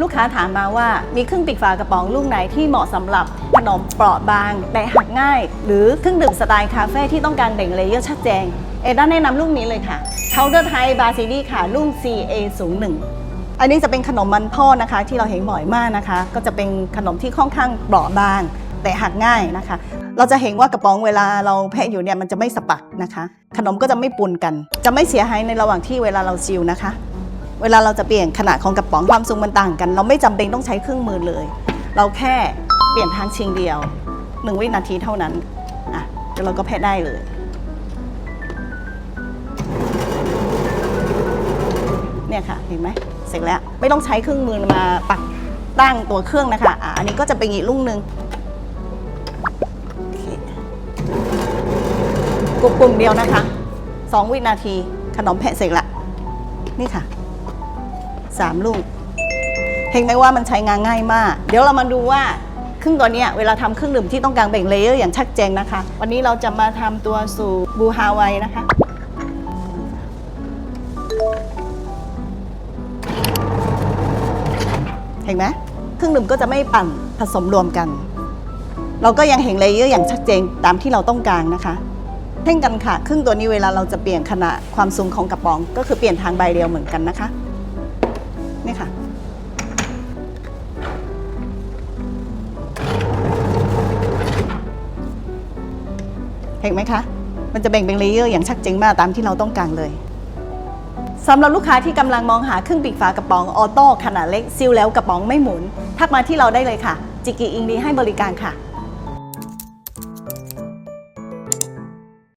ลูกค้าถามมาว่ามีเครื่องปิดฝากระป๋องลูกไหนที่เหมาะสำหรับขนมเปราะบางแต่หักง่าย หรือเครื่องดื่มสไตล์คาเฟ่ที่ต้องการเบ่งเลเยอร์ชัดแจงเอด้าแนะนำลูกนี้เลยค่ะเคาน์เตอร์ไทยบาซิลี่ค่ะรุ่น CA 0 1อันนี้จะเป็นขนมมันทอดนะคะ ที่เราเห็นบ่อยมากนะคะ ก็จะเป็นขนมที่ค่อนข้างเปราะบาง แต่หักง่ายนะคะ เราจะเห็นว่ากระป๋องเวลาเราแพะอยู่เนี่ยมันจะไม่สปักนะคะ ขนมก็จะไม่ปุนกัน จะไม่เสียหายในระหว่างที่เวลาเราซิลนะคะ เวลาเราจะเปลี่ยนขนาดของกระป๋องความสูงมันต่างกัน เราไม่จำเป็นต้องใช้เครื่องมือเลย เราแค่เปลี่ยนทางชิงเดียวหนึ่งวินาทีเท่านั้นอะแล้วเราก็แพะได้เลย เนี่ยค่ะเห็นไหมเสร็จแล้วไม่ต้องใช้เครื่องมือมาปักตั้งตัวเครื่องนะคะอะอันนี้ก็จะเป็นอีกลูกหนึ่งกดปุ่มเดียวนะคะสองวินาทีขนมแพะเสร็จละนี่ค่ะ สามลูก เห็นไหมว่ามันใช้งานง่ายมาก เดี๋ยวเรามาดูว่าเครื่องตัวเนี้ยเวลาทำเครื่องดื่มที่ต้องการแบ่งเลเยอร์อย่างชัดเจนนะคะ วันนี้เราจะมาทำตัวสูบูฮาวายนะคะเห็นไหมเครื่องดื่มก็จะไม่ปั่นผสมรวมกัน เราก็ยังเห็นเลเยอร์อย่างชัดเจนตามที่เราต้องการนะคะเช่นกันค่ะ ครื่งตัวนี้เวลาเราจะเปลี่ยนขนาดความสูงของกระป๋อง ก็คือเปลี่ยนทางใบเดียวเหมือนกันนะคะ นี่ค่ะ เห็นไหมคะ มันจะแบ่งเป็นเลเยอร์อย่างชัดเจนมากตามที่เราต้องการเลยสำหรับลูกค้าที่กำลังมองหาเครื่องปิดฝากระป๋องออโต้ขนาดเล็กซิลแล้วกระป๋องไม่หมุน ทักมาที่เราได้เลยค่ะ จิกิอิงดีให้บริการค่ะ